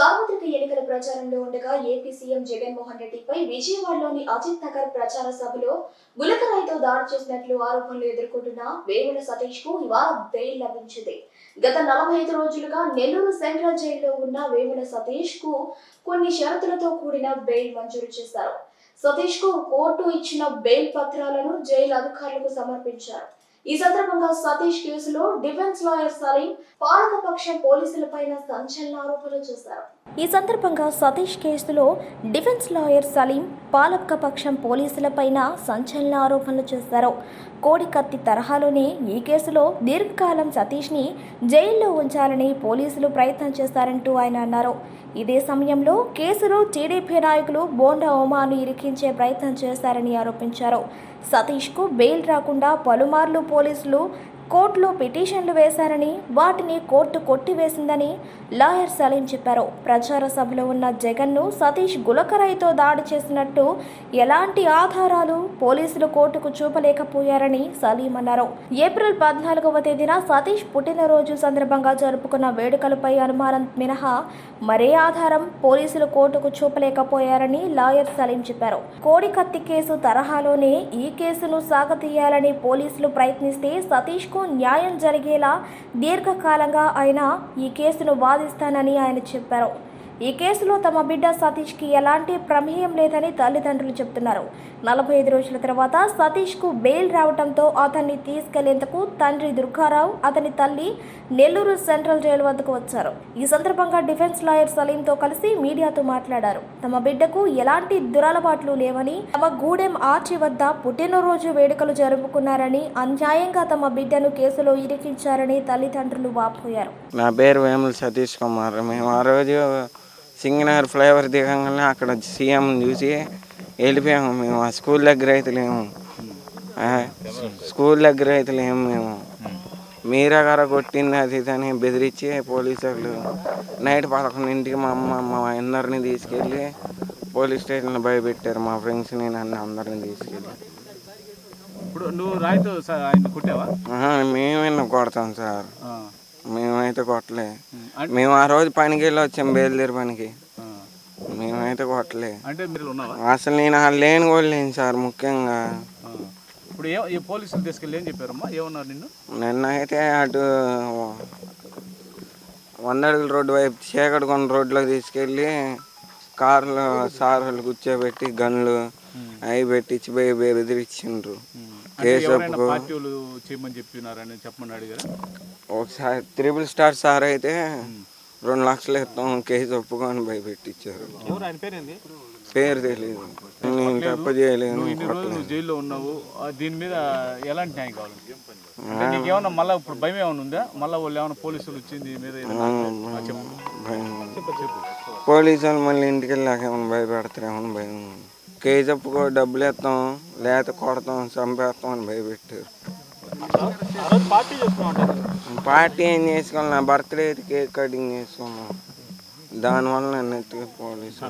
సార్వత్రిక ఎన్నికల ప్రచారంలో ఉండగా ఏపీ సీఎం జగన్మోహన్ రెడ్డిపై విజయవాడలోని అజిత్ నగర్ ప్రచార సభలో గులకరాయితో దాడి చేసినట్లు ఆరోపణలు ఎదుర్కొంటున్న వేముల సతీష్కు ఇవాళ బెయిల్ లభించింది. గత నలభై ఐదు రోజులుగా నెల్లూరు సెంట్రల్ జైల్లో ఉన్న వేముల సతీష్కు కొన్ని షరతులతో కూడిన బెయిల్ మంజూరు చేశారు. సతీష్కు కోర్టు ఇచ్చిన బెయిల్ పత్రాలను జైలు అధికారులకు సమర్పించారు. ఈ సందర్భంగా సతీష్ కేసులో డిఫెన్స్ లాయర్ సలీం పాలకపక్ష పోలీసులపైన సంచలన ఆరోపణలు చేశారు. ఈ సందర్భంగా సతీష్ కేసులో డిఫెన్స్ లాయర్ సలీం పాలకపక్షం పోలీసులపైన సంచలన ఆరోపణలు చేశారు. కోడి కత్తి తరహాలోనే ఈ కేసులో దీర్ఘకాలం సతీష్ని జైల్లో ఉంచాలని పోలీసులు ప్రయత్నం చేశారంటూ ఆయన అన్నారు. ఇదే సమయంలో కేసులో టీడీపీ నాయకులు బోండా ఉమాను ఇరికించే ప్రయత్నం చేశారని ఆరోపించారు. సతీష్కు బెయిల్ రాకుండా పలుమార్లు పోలీసులు కోర్టులో పిటిషన్లు వేశారని వాటిని కోర్టు కొట్టివేసిందని లాయర్ సలీం చెప్పారు. ప్రచార సభలో ఉన్న జగన్ను సతీష్ గులకరాయితో దాడి చేసినట్టు ఎలాంటి ఆధారాలు పోలీసులు కోర్టుకు చూపలేకపోయారని సలీం అన్నారు. ఏప్రిల్ పద్నాలుగవ తేదీన సతీష్ పుట్టినరోజు సందర్భంగా జరుపుకున్న వేడుకలపై అనుమానం మినహా మరే ఆధారం పోలీసులు కోర్టుకు చూపలేకపోయారని లాయర్ సలీం చెప్పారు. కోడి కత్తి కేసు తరహాలోనే ఈ కేసును సాగతీయాలని పోలీసులు ప్రయత్నిస్తే సతీష్కు న్యాయం జరిగేలా దీర్ఘకాలంగా ఆయన ఈ కేసును వాదిస్తానని ఆయన చెప్పారు. ఈ కేసులో తమ బిడ్డ సతీష్కి ఎలాంటి ప్రమేయం లేదని తల్లిదండ్రులు చెబుతున్నారు నలభై ఐదు రోజుల తర్వాత సతీష్కు బెయిల్ రావడంతో అతన్ని తీసుకెళ్ళేందుకు తండ్రి దుర్గారావు అతని తల్లి నెల్లూరు సెంట్రల్ జైలు వద్దకు వచ్చారు. ఈ సందర్భంగా డిఫెన్స్ లాయర్ సలీంతో కలిసి మీడియాతో మాట్లాడారు. తమ బిడ్డకు ఎలాంటి దురలవాట్లు లేవని తమ గూడెం ఆర్చి వద్ద పుట్టినరోజు వేడుకలు జరుపుకున్నారని అన్యాయంగా తమ బిడ్డను కేసులో ఇరికించారని తల్లిదండ్రులు వాపోయారు. నా పేరు వేముల సతీష్ కుమార్. మేము ఆ రోజు సింగనగర్ ఫ్లైఓవర్ దిగంగానే అక్కడ సీఎం చూసి వెళ్ళిపోయాము మేము. ఆ స్కూల్ దగ్గర అయితే లేము. స్కూల్ దగ్గర అయితే లేము మేము. మీరా గారు కొట్టింది అది అని బెదిరించి పోలీసు వాళ్ళు నైట్ పదకొండింటికి మా అమ్మ మా అందరిని తీసుకెళ్ళి పోలీస్ స్టేషన్లో భయపెట్టారు. మా ఫ్రెండ్స్ని నన్ను అందరిని తీసుకెళ్ళి. ఇప్పుడు నువ్వు రాయితో ఆయన కుట్టావా? మేమైనా కొడతాం సార్. మేమైతే కొట్టలే. మేము ఆ రోజు పనికి వెళ్ళి వచ్చాం బయలుదేరి పనికి. మేమైతే కొట్టలే. అంటే మీరు ఉన్నావా? అసలు నేను ఆ లేని కూడా లేను సార్ ముఖ్యంగా. ఇప్పుడు ఏ పోలీసులు తీసుకెళ్ళి ఏం చెప్పారమ్మా? ఏమన్నారు నిన్ను? నిన్న అయితే అటు వంద అడుగుల రోడ్డు వైపు చీకటికొండ రోడ్లో తీసుకెళ్ళి కార్లో సార్లు కూర్చోబెట్టి గన్లు అవి పెట్టించి పోయి బెదిరించిండ్రు పార్టీలు చేయమని చెప్పినారని చెప్పమని అడిగారా? ఒకసారి త్రిపుల్ స్టార్ సార్ అయితే రెండు లక్షలు ఇస్తాం కేసు ఒప్పుకొని భయపెట్టించారు ఎవరు? ఆయన పేరేంది? పేరు తెలియదు నేను తప్ప నువ్వు జైల్లో ఉన్నావు. ఆ, దీని మీద ఎలాంటి న్యాయం కావాలి? అంటే నీకేమన్నా మళ్ళీ ఇప్పుడు భయం ఏమైనా ఉందా? మళ్ళీ వాళ్ళు ఏమైనా పోలీసులు వచ్చి దీని మీద ఏదైనా ఆ, చెప్పు భయం చెప్పు. చెప్పు పోలీసు వాళ్ళు మళ్ళీ ఇంటికి వెళ్ళాక ఏమైనా భయపెడతారేమో భయం. కేసు ఒప్పుకో డబ్బులు ఇస్తాం లేత కొడతాం చంపేస్తాం అని భయపెట్టారు. పార్టీ ఏం చేసుకోవాలి నా బర్త్డే కేక్ కటింగ్ చేసుకున్నాం. దానివల్ల నన్ను పోలీసు